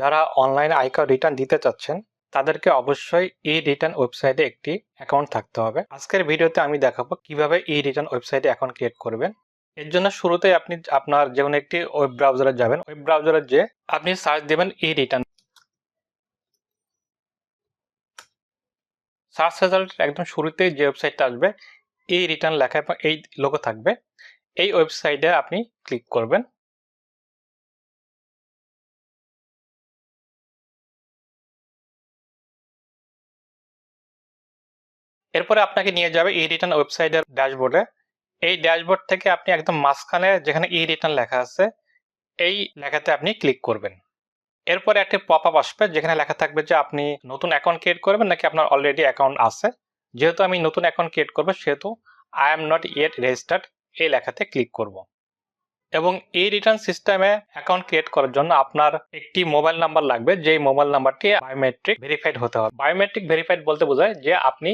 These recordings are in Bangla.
যারা অনলাইনে আয়কর রিটার্ন দিতে চাচ্ছেন, তাদেরকে অবশ্যই ই রিটার্ন ওয়েবসাইটে একটি অ্যাকাউন্ট থাকতে হবে। আজকের ভিডিওতে আমি দেখাবো কীভাবে ই রিটার্ন ওয়েবসাইটে অ্যাকাউন্ট ক্রিয়েট করবেন। এর জন্য শুরুতেই আপনি আপনার যে কোনো একটি ওয়েব ব্রাউজারে যাবেন। ওয়েব ব্রাউজারে যে আপনি সার্চ দেবেন ই রিটার্ন সার্চ রেজাল্ট একদম শুরুতেই যে ওয়েবসাইটটা আসবে এই রিটার্ন লেখা এই লোগো থাকবে। এই ওয়েবসাইটে আপনি ক্লিক করবেন। এরপরে আপনাকে নিয়ে যাবে ই রিটার্ন ওয়েবসাইটের ড্যাশবোর্ডে এই ড্যাশবোর্ড থেকে আপনি একদম মাঝখানে যেখানে ই রিটার্ন লেখা আছে, এই লেখাতে আপনি ক্লিক করবেন। এরপরে একটি পপ আপ আসবে, যেখানে লেখা থাকবে যে আপনি নতুন অ্যাকাউন্ট ক্রিয়েট করবেন নাকি আপনার অলরেডি অ্যাকাউন্ট আছে। যেহেতু আমি নতুন অ্যাকাউন্ট ক্রিয়েট করব, সেহেতু I am not yet registered এই লেখাতে ক্লিক করব। এবং এই রিটার্ন সিস্টেমে অ্যাকাউন্ট ক্রিয়েট করার জন্য আপনার একটি মোবাইল নাম্বার লাগবে, যেই মোবাইল নাম্বারটি বায়োমেট্রিক ভেরিফাইড হতে হবে। বায়োমেট্রিক ভেরিফাইড বলতে বোঝায় যে আপনি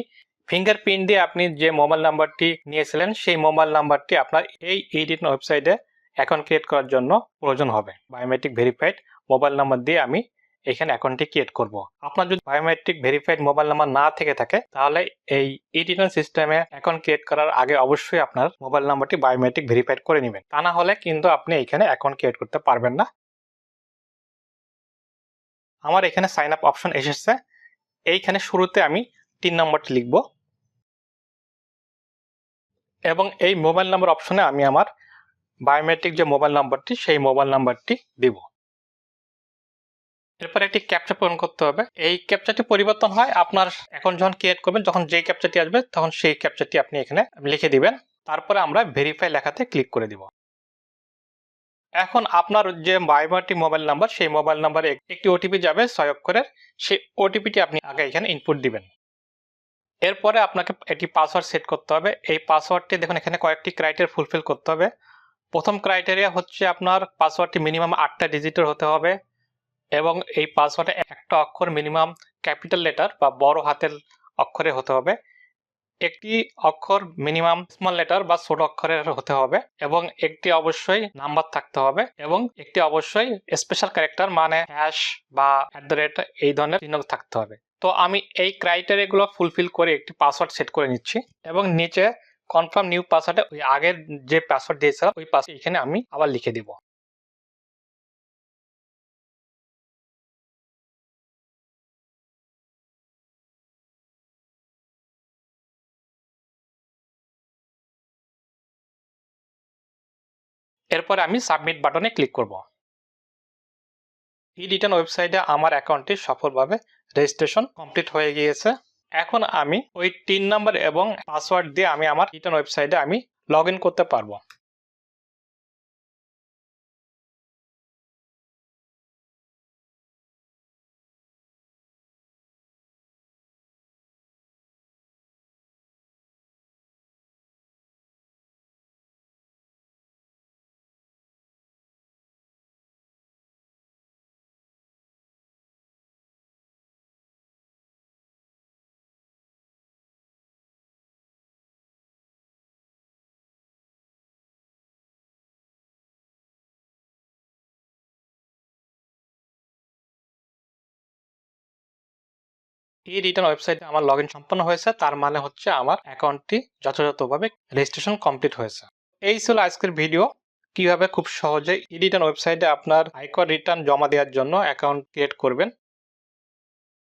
ফিঙ্গারপ্রিন্ট দিয়ে আপনি যে মোবাইল নাম্বারটি নিয়েছিলেন, সেই মোবাইল নাম্বারটি আপনার এই রিটার্ন ওয়েবসাইটে অ্যাকাউন্ট ক্রিয়েট করার জন্য প্রয়োজন হবে। বায়োমেট্রিক ভেরিফাইড মোবাইল নাম্বার দিয়ে আমি এখানে অ্যাকাউন্টটি ক্রিয়েট করব। আপনার যদি বায়োমেট্রিক ভেরিফাইড মোবাইল নাম্বার না থেকে থাকে, তাহলে এই ই রিটার্ন সিস্টেমে অ্যাকাউন্ট ক্রিয়েট করার আগে অবশ্যই আপনার মোবাইল নাম্বারটি বায়োমেট্রিক ভেরিফাইড করে নেবেন। তা না হলে কিন্তু আপনি এখানে অ্যাকাউন্ট ক্রিয়েট করতে পারবেন না। আমার এখানে সাইন আপ অপশন এসেছে। এইখানে শুরুতে আমি তিন নম্বরটি লিখব। এবং এই মোবাইল নাম্বার অপশনে আমি আমার বায়োমেট্রিক যে মোবাইল নাম্বারটি সেই মোবাইল নাম্বারটি দিব। এরপর একটি ক্যাপচা পূরণ করতে হবে। এই ক্যাপচাটি পরিবর্তন হয়, আপনার এখন যখন ক্রিয়েট করবেন, যখন যেই ক্যাপচাটি আসবে, তখন সেই ক্যাপচাটি আপনি এখানে লিখে দিবেন। তারপরে আমরা ভেরিফাই লেখাতে ক্লিক করে দিব। এখন আপনার যে বায়োমেট্রিক মোবাইল নাম্বার সেই মোবাইল নাম্বারে একটি ওটিপি যাবে ছয় অক্ষরের সেই ওটিপিটি আপনি আগে এখানে ইনপুট দিবেন। এরপরে আপনাকে এটি পাসওয়ার্ড সেট করতে হবে। এই পাসওয়ার্ডটি দেখুন, এখানে কয়েকটি ক্রাইটেরিয়া ফুলফিল করতে হবে। প্রথম ক্রাইটেরিয়া হচ্ছে আপনার পাসওয়ার্ডটি মিনিমাম আটটা ডিজিটের হতে হবে এবং এই পাসওয়ার্ডে একটা অক্ষর মিনিমাম ক্যাপিটাল লেটার বা বড় হাতের অক্ষরে হতে হবে। একটি অক্ষর মিনিমাম স্মল লেটার বা ছোট অক্ষরের হতে হবে এবং একটি অবশ্যই নাম্বার থাকতে হবে এবং একটি অবশ্যই স্পেশাল ক্যারেক্টার মানে হ্যাশ বা অ্যাট দ্য রেট এই ধরনের চিহ্ন থাকতে হবে। তো আমি এই ক্রাইটেরিয়াগুলো ফুলফিল করে একটি পাসওয়ার্ড সেট করে নিচ্ছি এবং নিচে কনফার্ম নিউ পাসওয়ার্ডে ওই আগের যে পাসওয়ার্ড দিয়েছিলাম, ওই পাসওয়ার্ড এখানে আমি আবার লিখে দিব। এরপরে আমি সাবমিট বাটনে ক্লিক করব। ই রিটার্ন ওয়েবসাইটে আমার অ্যাকাউন্টটি সফলভাবে রেজিস্ট্রেশন কমপ্লিট হয়ে গিয়েছে। এখন আমি ওই তিন নাম্বার এবং পাসওয়ার্ড দিয়ে আমি আমার রিটার্ন ওয়েবসাইটে আমি লগ করতে পারব। এই রিটার্ন ওয়েবসাইটে আমার লগ সম্পন্ন হয়েছে, তার মানে হচ্ছে আমার অ্যাকাউন্টটি যথাযথভাবে রেজিস্ট্রেশন কমপ্লিট হয়েছে। এই ছিল আজকের ভিডিও কীভাবে খুব সহজে ই রিটার্ন ওয়েবসাইটে আপনার আয়কর রিটার্ন জমা দেওয়ার জন্য অ্যাকাউন্ট ক্রিয়েট করবেন